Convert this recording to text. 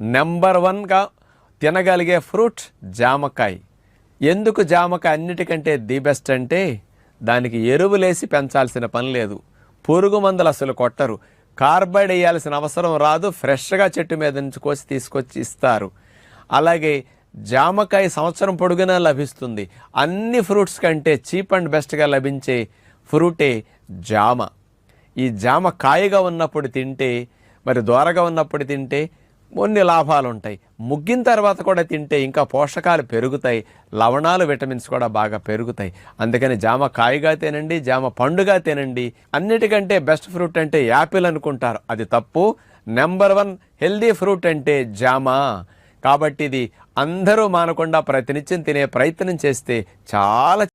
Number వన్గా తినగలిగే fruit జామకాయ. ఎందుకు జామకాయ అన్నిటికంటే ది బెస్ట్ అంటే దానికి ఎరువులేసి పెంచాల్సిన పని లేదు. పురుగు మందులు అసలు కొట్టరు. కార్బైడ్ వేయాల్సిన అవసరం రాదు. ఫ్రెష్గా చెట్టు మీద నుంచి కోసి తీసుకొచ్చి ఇస్తారు. అలాగే జామకాయ సంవత్సరం పొడుగునా లభిస్తుంది. అన్ని ఫ్రూట్స్ కంటే చీప్ అండ్ బెస్ట్గా లభించే ఫ్రూటే జామ. ఈ జామ కాయగా ఉన్నప్పుడు తింటే మరి దోరగా ఉన్నప్పుడు తింటే కొన్ని లాభాలు ఉంటాయి ముగ్గిన తర్వాత కూడా తింటే ఇంకా పోషకాలు పెరుగుతాయి. లవణాలు విటమిన్స్ కూడా బాగా పెరుగుతాయి. అందుకని జామ కాయగా తినండి జామ పండుగా తినండి. అన్నిటికంటే బెస్ట్ ఫ్రూట్ అంటే యాపిల్ అనుకుంటారు. అది తప్పు. నెంబర్ వన్ హెల్దీ ఫ్రూట్ అంటే జామ. కాబట్టి ఇది అందరూ మానకుండా ప్రతినిత్యం తినే ప్రయత్నం చేస్తే చాలా